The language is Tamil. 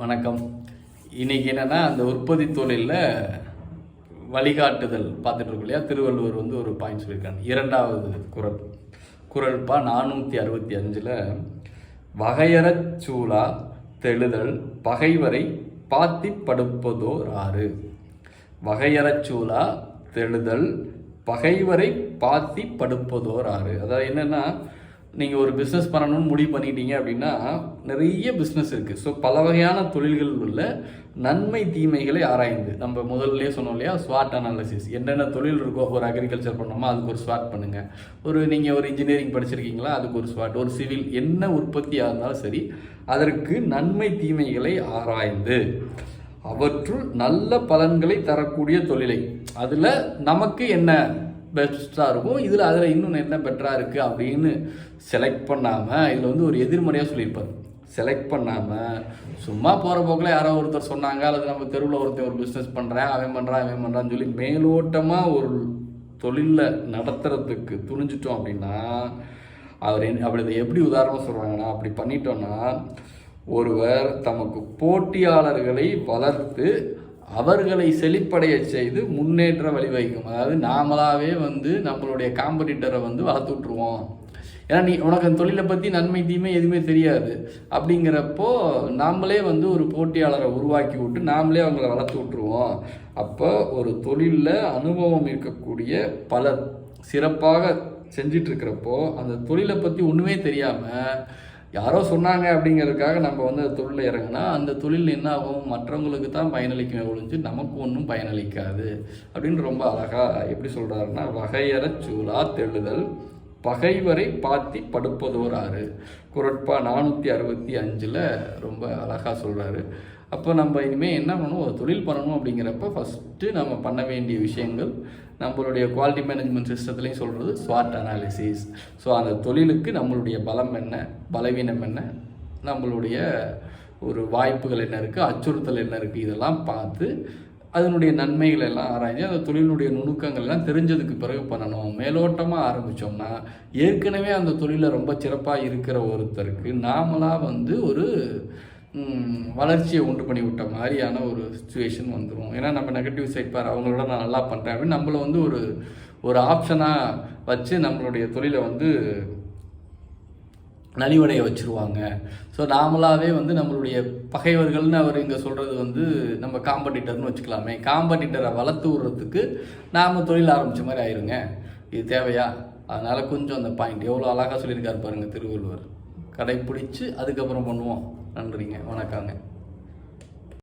வணக்கம். இன்றைக்கி என்னென்னா அந்த உற்பத்தி தொழிலில் வழிகாட்டுதல் பார்த்துட்டு இல்லையா? திருவள்ளுவர் வந்து ஒரு பாயிண்ட் சொல்லியிருக்காங்க இரண்டாவது குரல். குரல்பா நானூற்றி அறுபத்தி அஞ்சில் வகையறச் சூழா தெழுதல் பகைவரை பாத்தி படுப்பதோர் ஆறு வகையறச் சூழா தெழுதல் பகைவரை பாத்தி படுப்பதோர் ஆறு அதாவது என்னென்னா நீங்கள் ஒரு பிஸ்னஸ் பண்ணணும்னு முடிவு பண்ணிட்டீங்க அப்படின்னா நிறைய பிஸ்னஸ் இருக்குது ஸோ பல வகையான தொழில்கள் உள்ள நன்மை தீமைகளை ஆராய்ந்து. நம்ம முதல்ல சொன்னோம் இல்லையா ஸ்வாட் அனாலிசிஸ் என்னென்ன தொழில் இருக்கோ ஒரு அக்ரிகல்ச்சர் பண்ணோமோ அதுக்கு ஒரு ஸ்வாட் பண்ணுங்கள் ஒரு நீங்கள் ஒரு இன்ஜினியரிங் படிச்சிருக்கீங்களா அதுக்கு ஒரு ஸ்வாட் ஒரு சிவில் என்ன உற்பத்தியாக இருந்தாலும் சரி அதற்கு நன்மை தீமைகளை ஆராய்ந்து. அவற்றுள் நல்ல பலன்களை தரக்கூடிய தொழிலை. அதில் நமக்கு என்ன பெஸ்ட்டாக இருக்கும். இதில் அதில் இன்னும் என்ன பெட்டராக இருக்குது அப்படின்னு செலக்ட் பண்ணாமல் இதில் வந்து ஒரு எதிர்மறையாக சொல்லியிருப்பார். செலக்ட் பண்ணாமல் சும்மா போகிற போக்கில் யாரோ ஒருத்தர் சொன்னாங்க அல்லது நம்ம தெருவில் ஒருத்தர் ஒரு பிஸ்னஸ் பண்ணுறேன் அவன் பண்ணுறான் அவன் பண்ணுறான்னு சொல்லி மேலோட்டமாக ஒரு தொழிலில் நடத்துறதுக்கு துணிஞ்சிட்டோம் அப்படின்னா அவர் அப்படி இதை எப்படி உதாரணம் சொல்கிறாங்கன்னா அப்படி பண்ணிட்டோன்னா ஒருவர் தமக்கு போட்டியாளர்களை வளர்த்து அவர்களை செழிப்படைய செய்து முன்னேற்ற வழிவகுக்கும் அதாவது நாமளாவே வந்து நம்மளுடைய காம்படிட்டரை வந்து வளர்த்து விட்ருவோம் ஏன்னா நீ உனக்கு அந்த தொழிலை பற்றி நன்மை தீமை எதுவுமே தெரியாது. அப்படிங்கிறப்போ நாமளே வந்து ஒரு போட்டியாளரை உருவாக்கி விட்டு நாமளே அவங்கள வளர்த்து விட்ருவோம் அப்போ ஒரு தொழிலில் அனுபவம் இருக்கக்கூடிய பலர் சிறப்பாக செஞ்சிட்ருக்கிறப்போ அந்த தொழிலை பற்றி ஒன்றுமே தெரியாமல் யாரோ சொன்னாங்க அப்படிங்கிறதுக்காக நம்ம வந்து அந்த தொழிலில் இறங்கினா அந்த தொழில் என்ன ஆகும் மற்றவங்களுக்கு தான் பயனளிக்குமே ஒழிஞ்சு நமக்கு ஒன்றும் பயனளிக்காது. அப்படின்னு ரொம்ப அழகாக எப்படி சொல்கிறாருன்னா வகையறச் சூழா தெழுதல் பகைவரை பாத்தி படுப்பதோராறு. குரட்பா நானூற்றி அறுபத்தி அஞ்சில் ரொம்ப அழகாக சொல்கிறாரு அப்போ நம்ம இனிமேல் என்ன பண்ணணும்? ஒரு தொழில் பண்ணணும் அப்படிங்கிறப்ப ஃபஸ்ட்டு நம்ம பண்ண வேண்டிய விஷயங்கள் நம்மளுடைய குவாலிட்டி மேனேஜ்மெண்ட் சிஸ்டத்துலேயும் சொல்கிறது ஸ்வாட் அனாலிசிஸ் ஸோ அந்த தொழிலுக்கு நம்மளுடைய பலம் என்ன? பலவீனம் என்ன? நம்மளுடைய ஒரு வாய்ப்புகள் என்ன இருக்குது அச்சுறுத்தல் என்ன இருக்குது இதெல்லாம் பார்த்து அதனுடைய நன்மைகள் எல்லாம் ஆராய்ஞ்சு அந்த தொழிலினுடைய நுணுக்கங்கள் எல்லாம் தெரிஞ்சதுக்கு பிறகு பண்ணணும். மேலோட்டமாக ஆரம்பித்தோம்னா ஏற்கனவே அந்த தொழிலில் ரொம்ப சிறப்பாக இருக்கிற ஒருத்தருக்கு நாமளாக வந்து ஒரு வளர்ச்சியை உண்டு பண்ணி விட்ட மாதிரியான ஒரு சுச்சுவேஷன் வந்துடும் ஏன்னா நம்ம நெகட்டிவ் சைட் பார் அவங்களோட நான் நல்லா பண்ணுறேன் அப்படின்னு நம்மளை வந்து ஒரு ஒரு ஆப்ஷனாக வச்சு நம்மளுடைய தொழிலை வந்து நலிவடைய வச்சுருவாங்க. ஸோ நாமளாகவே வந்து நம்மளுடைய பகைவர்கள்னு அவர் இங்கே சொல்கிறது வந்து நம்ம காம்படிட்டர்னு வச்சுக்கலாமே. காம்படிட்டரை வளர்த்து விடுறதுக்கு நாம் தொழில் ஆரம்பித்த மாதிரி ஆயிருங்க. இது தேவையா? அதனால் கொஞ்சம் அந்த பாயிண்ட் எவ்வளோ அழகாக சொல்லியிருக்காரு பாருங்க திருவள்ளுவர். கடைப்பிடிச்சு அதுக்கப்புறம் பண்ணுவோம். நன்றிங்க. வணக்கங்க.